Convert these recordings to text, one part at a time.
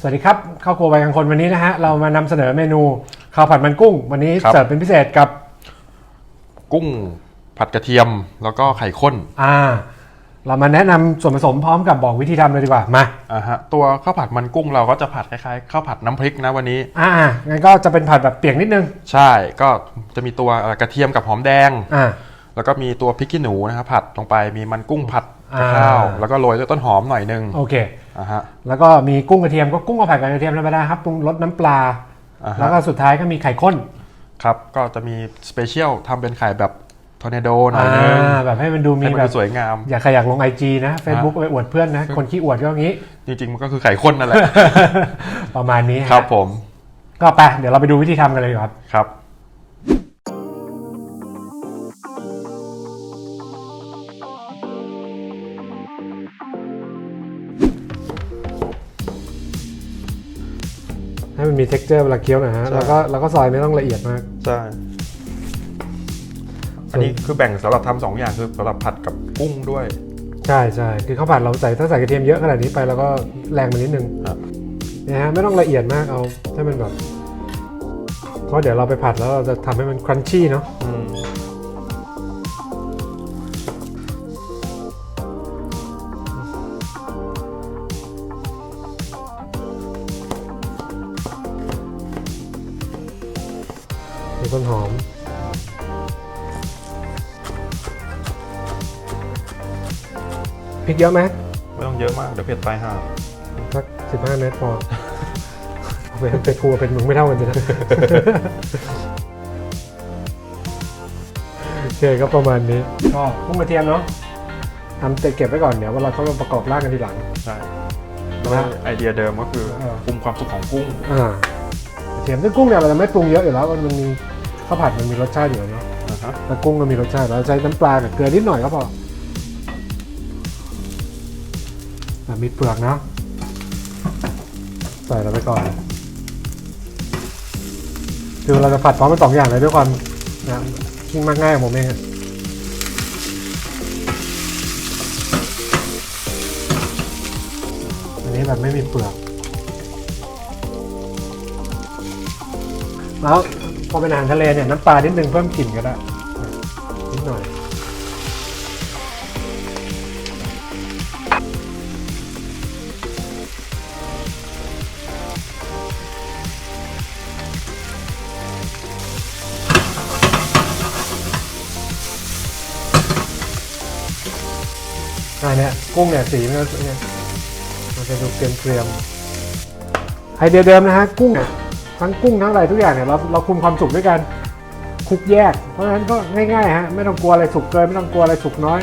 สวัสดีครับข้าวครัวใบกลางคนวันนี้นะฮะเรามานำเสนอเมนูข้าวผัดมันกุ้ง วันนี้ครับเสิร์ฟเป็นพิเศษกับ กุ้งผัดกระเทียมแล้วก็ไข่ข้น อ่า เรามาแนะนำส่วนผสมพร้อมกับบอกวิธีทำเลยดีกว่ามาอ่าฮะตัวข้าวผัดมันกุ้งเราก็จะผัดคล้ายๆข้าวผัดน้ำพริกนะวันนี้ อ่างั้นก็จะเป็นผัดแบบเปียกนิดนึง ใช่ก็จะมีตัวเอ่อกระเทียมกับหอมแดงอ่า แล้วก็มีตัวพริกขี้หนูนะครับผัดลงไปมีมันกุ้งผัดกับอ่าข้าวแล้วก็โรยด้วยต้นหอมหน่อยนึงโอเค อ่าฮะ แล้วก็มีกุ้งกระเทียมก็กุ้งกับผัดกับกระเทียมธรรมดาครับปรุงรสน้ำปลา อ่าแล้วฮะก็สุดท้ายก็มีไข่ข้นครับก็จะมีสเปเชียลทำเป็นไข่แบบทอร์เนโดหน่อยอ่นึงาแบบให้มันดูมีให้มันแบดูบ สวยงาม อยากใครอยากลงไอจีนะ Facebook ไปอวดเพื่อนนะ คนขี้อวดก็อย่างนี้ จริงๆ มันก็คือไข่ข้นนั่นแหละ ประมาณนี้ฮะครับผมก็ไปเดี๋ยวเราไปดูวิธีทำกันเลยดีกว่าครับครับ มันมี t e x t อร์เวลาเคี้ยวหนะฮะ แล้วก็แล้วก็ซอยไม่ต้องละเอียดมาก ใช่ อันนี้คือแบ่งสำหรับทำสองอย่างคือสำหรับผัดกับกุ้งด้วย ใช่ใช่คือข้าวผัดเราใส่ถ้าใส่กระเทียมเยอะขนาดนี้ไปแล้วก็แรงไปนิดนึงครับ นะฮะไม่ต้องละเอียดมากเอาให้มันแบบเพราะเดี๋ยวเราไปผัดแล้วเราจะทำให้มันครันชี่เนาะอืม ต้นหอม พริกเยอะไหมไม่ต้องเยอะมาก เดี๋ยวเผ็ดตายห่าสักสิบห้าเมตรพอเอาไปไปครัวเป็นมึงไม่เท่ากันเลยนะ โอเคก็ประมาณนี้ ก็กุ้งกระเทียมเนาะทำเก็บไว้ก่อนเดี๋ยวเวลาเขามาประกอบร่างกันทีหลัง ใช่นะฮะไอเดียเดิมก็คือเออ คุมความสุขของกุ้ง อ่ากระเทียมซึ่งกุ้งเนี่ยเราจะไม่ปรุงเยอะอยู่แล้ว มันมี ข้าวผัดมันมีรสชาติอยู่แล้วเนาะนะฮะแล้วกุ้งก็มีรสชาติเราใช้น้ำปลากับเกลือนิดหน่อยก็พออะมีเปลือกนะ ใส่เราไปก่อน คือเราจะผัดพร้อมกันสองอย่างเลยด้วยความนะยิ่งมากง่ายของผมเองอะอันนี้แบบไม่มีเปลือก แล้ว พอเป็นอาหารทะเลเนี่ยน้ำปลานิดนึงเพิ่มกลิ่นก็ได้นิดหน่อยอันเนี้ยกุ้งเนี่ยสีมันจะเนี่ยมันจะดูเกรียมๆไอเดียเดิมนะฮะกุ้งเนี่ย ทั้งกุ้งทั้งอะไรทุกอย่างเนี่ยเราเราคุมความสุกด้วยกันคลุกแยก เพราะฉะนั้นก็ง่ายๆฮะไม่ต้องกลัวอะไรสุกเกินไม่ต้องกลัวอะไรสุกน้อย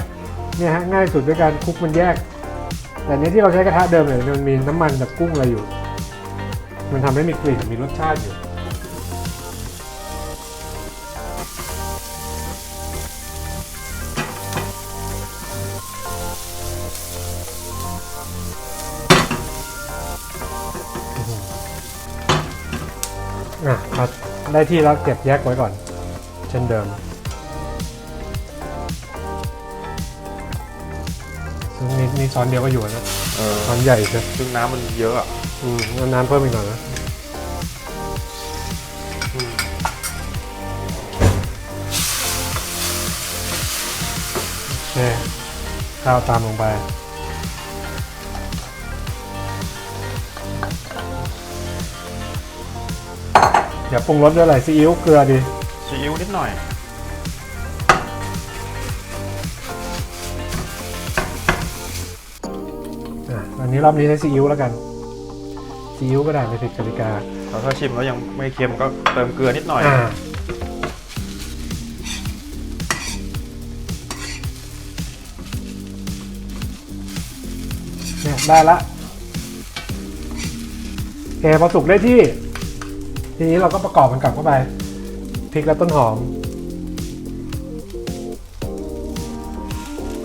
เนี่ยฮะง่ายสุดด้วยการคลุกมันแยก แต่เนี้ยที่เราใช้กระทะเดิมเนี่ยมันมีน้ำมันจากกุ้งอะไรอยู่ มันทำให้มีกลิ่นมีรสชาติอยู่ ได้ที่แล้วเก็บแยกไว้ก่อน เช่นเดิมซึ่งนี่นี่ช้อนเดียวก็อยู่นะเออช้อนใหญ่ใช่ซึ่งน้ำมันเยอะอะอืมเอาน้ำเพิ่มอีกหน่อยนะนี่ข้าวตามลงไป อย่าปรุงรสด้วยอะไรซีอิ๊วเกลือดีซีอิ๊วนิดหน่อย อะอันนี้รอบนี้ใช้ซีอิ๊วแล้วกันซีอิ๊วก็ได้ไม่ผิดกติกาแล้วถ้าชิมแล้วยังไม่เค็มก็เติมเกลือนิดหน่อย อ่าเนี่ยได้ละโอเคพอสุกได้ที่ ทีนี้เราก็ประกอบมันกลับเข้าไปพริกและต้นหอม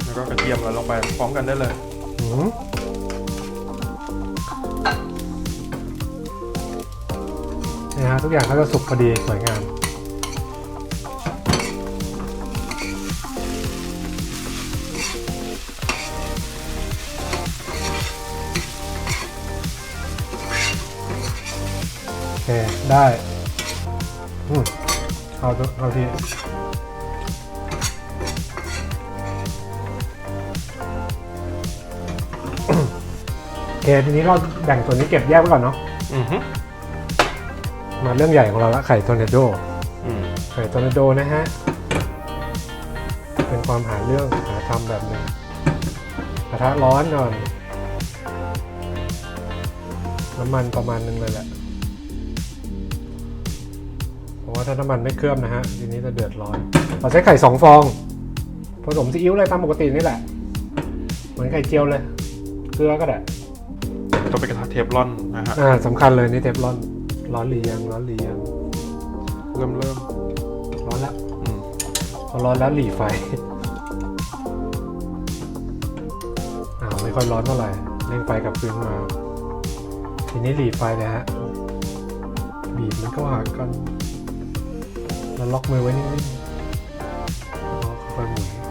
แล้วก็กระเทียมเราลงไปพร้อมกันได้เลยหืมนี่ฮะทุกอย่างก็จะสุกพอดีสวยงาม เค ได้อืมเอาตัวเอาทีโอเค ทีนี้เราแบ่งส่วนนี้เก็บแยกไว้ก่อนเนาะ อือฮึมาเรื่องใหญ่ของเราละไข่ทอร์นาโด อืมไข่ทอร์นาโดนะฮะ เป็นความหาเรื่องหาทำแบบหนึงกระทะร้อนก่อน น้ำมันประมาณนึงเลยแหละเพ ราะว่าถ้าน้ำมันไม่เคลือบนะฮะทีนี้จะเดือดร้อน เราใช้ไข่สองฟอง ผสมซีอิ๊วอะไรตามปกตินี่แหละ เหมือนไข่เจียวเลย เกลือก็ได้ ต้องเป็นกระทะเทฟลอนนะฮะ อ่าสำคัญเลยนี่เทฟลอน ร้อนหรือยังร้อนหรือยังเริ่มเริ่มร้อนแล้วอืมพอร้อนแล้วหลีไฟ อ้าวไม่ค่อยร้อนเท่าไหร่เร่งไฟกลับคืนมา ทีนี้หลีไฟเลยฮะบีบมันก็หากัน ล็อกมือไว้นิ่งๆแล้วก็ค่อยหมุน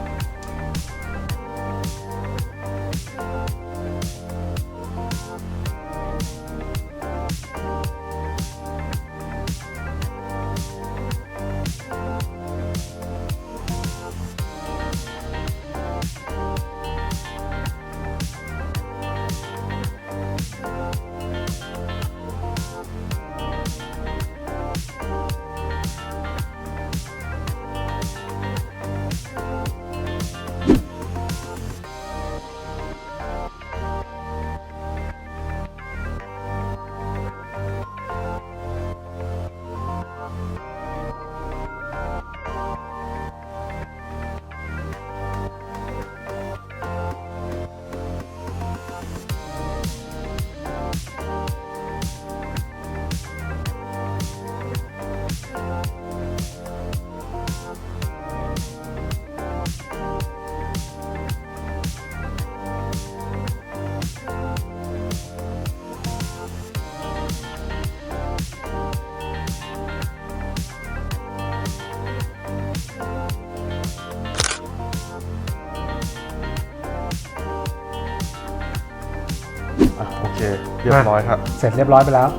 เคเรียบร้อยครับเสร็จเรียบร้อยไปแล้ว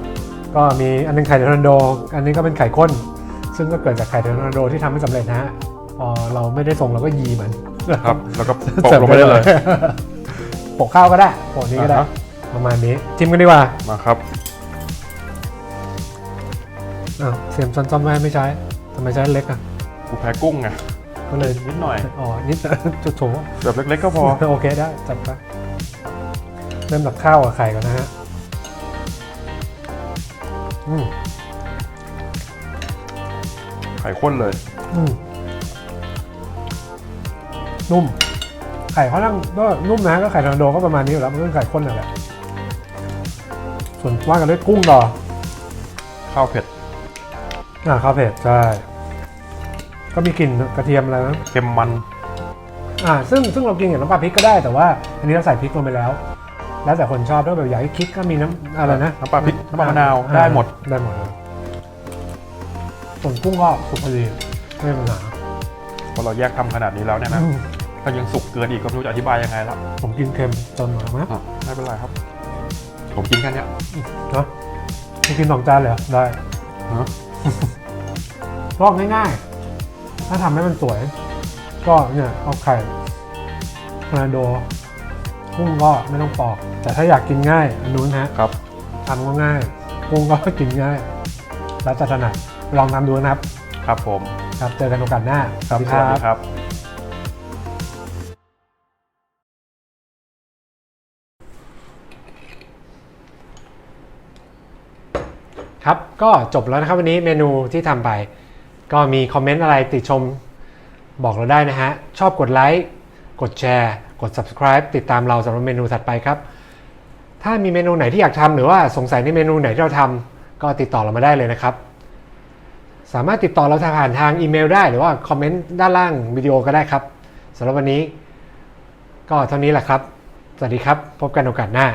ก็มีอันหนึงไข่ทอร์นาโด อันนี้ก็เป็นไข่ข้น ซึ่งก็เกิดจากไข่ทอร์นาโดที่ทำไม่สำเร็จนะฮะพอเราไม่ได้ส่งเราก็ยีมันครับ แล้วก็โปะลงไปได้เลยโปะข้าวก็ได้โปะนี้ก็ได้อ่าฮะประมาณนี้จิ้มกันดีกว่ามาครับอ้าวเสียมซ้อนๆไว้ไม่ใช้ทำไมใช้เล็กอะกูแพ้กุ้งไงก็เลยนิดหน่อย อ๋อ นิดจุดโถแบบเล็กๆก็พอ โอเคได้ จัดไปเริ่มจากข้าวกับไข่ก่อนนะฮะอืม ไข่ข้นเลยอืมนุ่ม ไข่เขานั่งก็นุ่มนะก็ไข่ทอร์นาโดก็ประมาณนี้อยู่แล้ว มันก็คือไข่ข้นนั่นแหละ ส่วนว่ากันด้วยกุ้งต่อข้าวเผ็ดอ่าข้าวเผ็ดใช่ก็มีกลิ่นกระเทียมอะไรนะเค็มมัน อ่า ซึ่งซึ่งเรากินกับน้ำปลาพริกก็ได้แต่ว่า อันนี้เราใส่พริกลงไปแล้ว แล้วแต่คนชอบถ้าแบบอยากให้คิดก็มีน้ำอะไรนะน้ำปลาพริกน้ำปลามะนาวได้หมด ได้หมดเลยส่วนกุ้งก็สุกพอดีไม่มีปัญหาพอเราแยกทำขนาดนี้แล้วเนี่ยนะอืมถ้ายังสุกเกินอีกก็ไม่รู้จะอธิบายยังไงละผมกินเค็มจนหมดไหมอะไม่เป็นไรครับ ผมกินแค่เนี้ยเนาะคุณกินสองจานเลยเหรอได้เนอะลอกง่ายๆ ถ้าทำให้มันสวย ก็เนี่ยเอาไข่ทอร์นาโด กุ้งก็ไม่ต้องปอก แต่ถ้าอยากกินง่ายอันนู้นฮะครับทำก็ง่ายกุ้งก็กินง่าย แล้วจะถนัดลองทำดูนะครับ ครับผม ครับเจอกันโอกาสหน้าครับสวัสดีครับครับก็จบแล้วนะครับวันนี้เมนูที่ทำไป ก็มีคอมเมนต์อะไรติชมบอกเราได้นะฮะ ชอบกดไลค์ กดแชร์ กด subscribe ติดตามเราสำหรับเมนูถัดไปครับ ถ้ามีเมนูไหนที่อยากทำหรือว่าสงสัยในเมนูไหนที่เราทำก็ติดต่อเรามาได้เลยนะครับ สามารถติดต่อเราทางผ่านทางอีเมลได้หรือว่าคอมเมนต์ด้านล่างวิดีโอก็ได้ครับสำหรับวันนี้ ก็เท่านี้แหละครับ สวัสดีครับ พบกันโอกาสหน้า